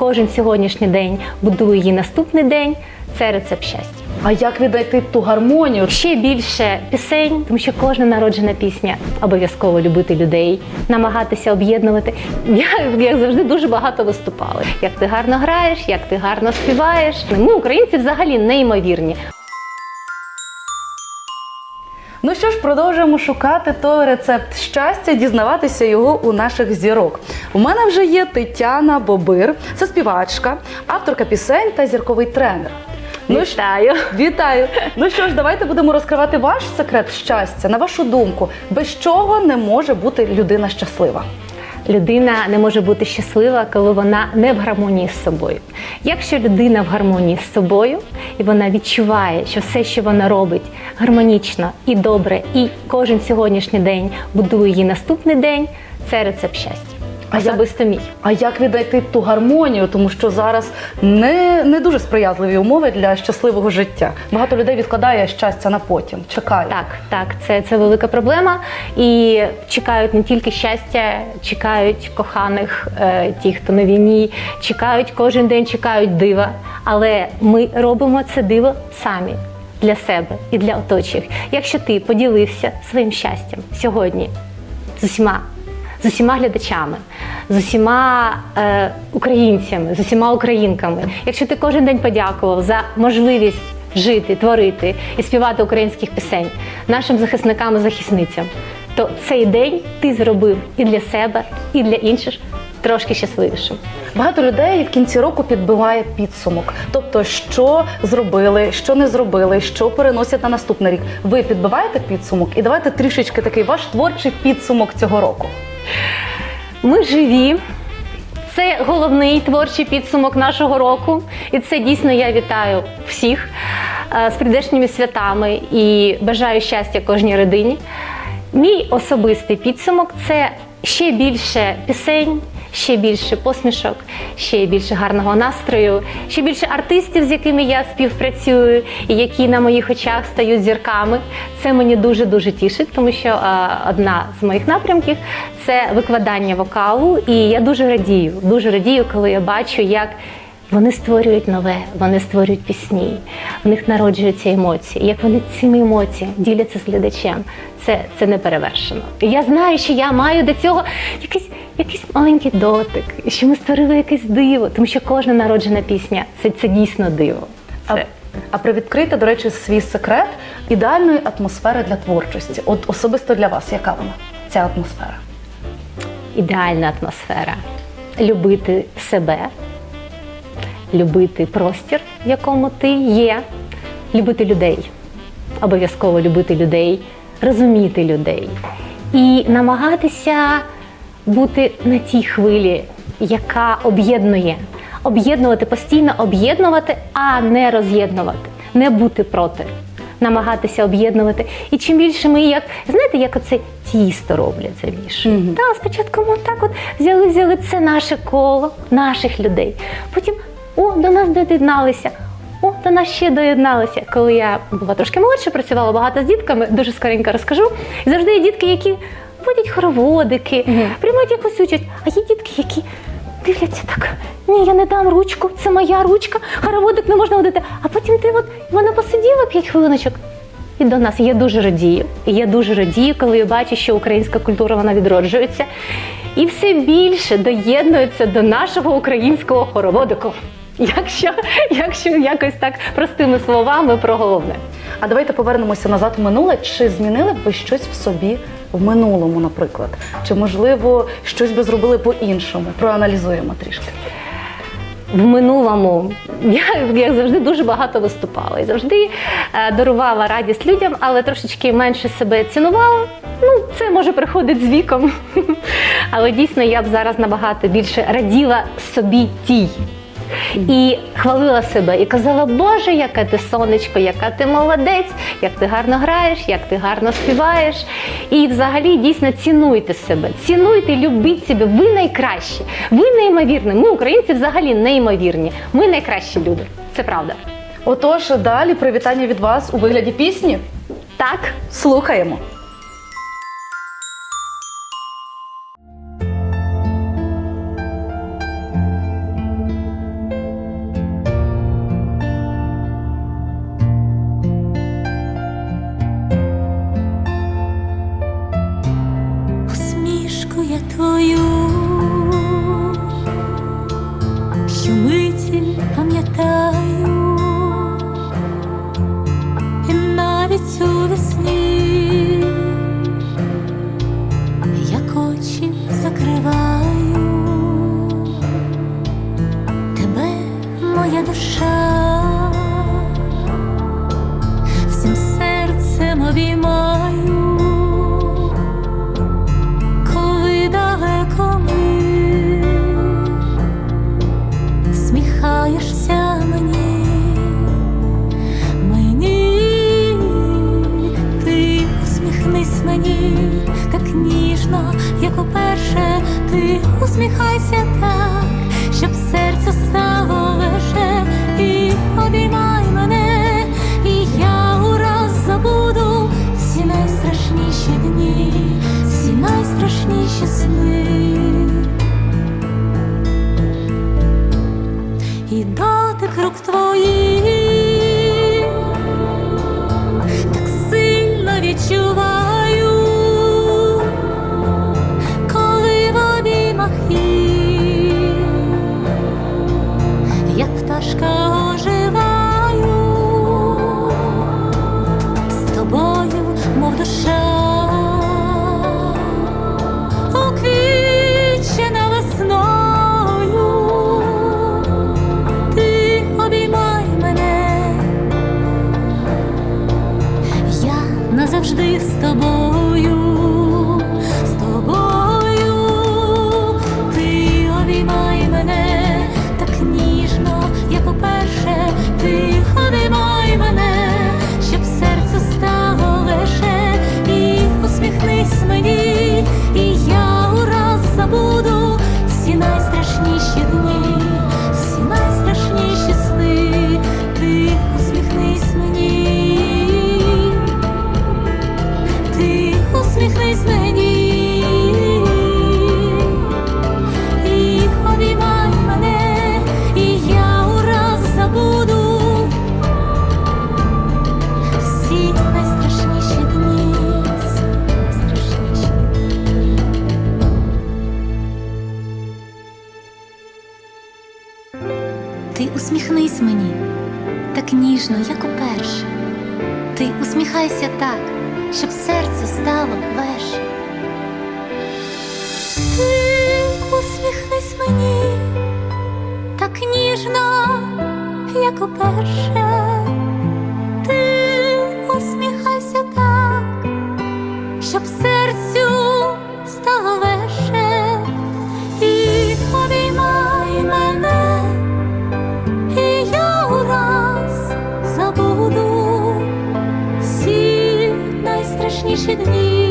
кожен сьогоднішній день будує її наступний день. Це рецепт щастя. А як віддати ту гармонію? Ще більше пісень, тому що кожна народжена пісня обов'язково любити людей, намагатися об'єднувати. Я як завжди дуже багато виступала. Як ти гарно граєш, як ти гарно співаєш. Ми, українці, взагалі неймовірні. Ну що ж, продовжуємо шукати той рецепт щастя, дізнаватися його у наших зірок. У мене вже є Тетяна Бобир, це співачка, авторка пісень та зірковий тренер. Ну Вітаю! вітаю! Ну що ж, давайте будемо розкривати ваш секрет щастя. На вашу думку, без чого не може бути людина щаслива? Людина не може бути щаслива, коли вона не в гармонії з собою. Якщо людина в гармонії з собою і вона відчуває, що все, що вона робить, гармонічно і добре, і кожен сьогоднішній день будує її наступний день, це рецепт щастя. А Особисто мій. А як віднайти ту гармонію, тому що зараз не, не дуже сприятливі умови для щасливого життя. Багато людей відкладає щастя на потім, чекає. Так, так, це, це велика проблема. І чекають не тільки щастя, чекають коханих, е, ті, хто на війні, чекають кожен день, чекають дива. Але ми робимо це диво самі для себе і для оточуючих. Якщо ти поділився своїм щастям сьогодні з усіма. З усіма глядачами, з усіма е, українцями, з усіма українками. Якщо ти кожен день подякував за можливість жити, творити і співати українських пісень нашим захисникам і захисницям, то цей день ти зробив і для себе, і для інших трошки щасливішим. Багато людей в кінці року підбиває підсумок. Тобто, що зробили, що не зробили, що переносять на наступний рік. Ви підбиваєте підсумок і давайте трішечки такий ваш творчий підсумок цього року. Ми живі. Це головний творчий підсумок нашого року, і це дійсно я вітаю всіх е, з прийдешніми святами і бажаю щастя кожній родині. Мій особистий підсумок це ще більше пісень, ще більше посмішок, ще більше гарного настрою, ще більше артистів, з якими я співпрацюю, і які на моїх очах стають зірками. Це мені дуже дуже тішить, тому що одна з моїх напрямків це викладання вокалу. І я дуже радію, дуже радію, коли я бачу, як вони створюють нове, вони створюють пісні, в них народжуються емоції. Як вони цими емоціями діляться з глядачем, це, це не перевершено. Я знаю, що я маю до цього якийсь, якийсь маленький дотик, що ми створили якесь диво, тому що кожна народжена пісня це, це дійсно диво. А, Це. а привідкрийте, до речі, свій секрет ідеальної атмосфери для творчості. От особисто для вас, яка вона? Ця атмосфера? ідеальна атмосфера. Любити себе, любити простір, в якому ти є, любити людей, обов'язково любити людей, розуміти людей і намагатися бути на тій хвилі, яка об'єднує. Об'єднувати постійно, об'єднувати, а не роз'єднувати, не бути проти намагатися об'єднувати. І чим більше ми як знаєте, як оце тісто роблять замішують. Мгм. Та спочатку ми так от взяли, взяли це наше коло наших людей. Потім о, до нас доєдналися. О, до нас ще доєдналися. Коли я була трошки молодша, працювала багато з дітками, дуже скоренько розкажу. І завжди є дітки, які водять хороводики, Мгм. приймають якусь участь. А є дітки, які дивляться так. Ні, я не дам ручку, це моя ручка, хороводик не можна водити. А потім ти от вона посиділа 5 хвилиночок. І до нас я дуже радію. І я дуже радію, коли я бачу, що українська культура вона відроджується і все більше доєднується до нашого українського хороводику. Якщо, якщо якось так простими словами про головне. А давайте повернемося назад в минуле. Чи змінили б ви щось в собі в минулому, наприклад? Чи можливо щось би зробили по-іншому? Проаналізуємо трішки. в минулому я як завжди дуже багато виступала і завжди е, дарувала радість людям, але трошечки менше себе цінувала. Ну, це може приходить з віком. Але дійсно я б зараз набагато більше раділа собі тій. І хвалила себе і казала, Боже, яке ти сонечко, яка ти молодець, як ти гарно граєш, як ти гарно співаєш. І взагалі дійсно цінуйте себе, цінуйте, любіть себе. Ви найкращі, ви неймовірні. Ми, українці, взагалі неймовірні. Ми найкращі люди. Це правда. Отож, далі привітання від вас у вигляді пісні. Так, Слухаємо. Сни. І дотик рук твоїх так сильно відчуваю, коли в обіймах їх, як назавжди з тобою, з тобою, ти обіймай мене так ніжно, як уперше, ти обіймай мене, щоб серце стало лише і усміхнись мені, Усміхнись мені так ніжно, як уперше. Ти усміхайся так, щоб серце стало легше. Ти усміхнись мені так ніжно, як уперше. 是你。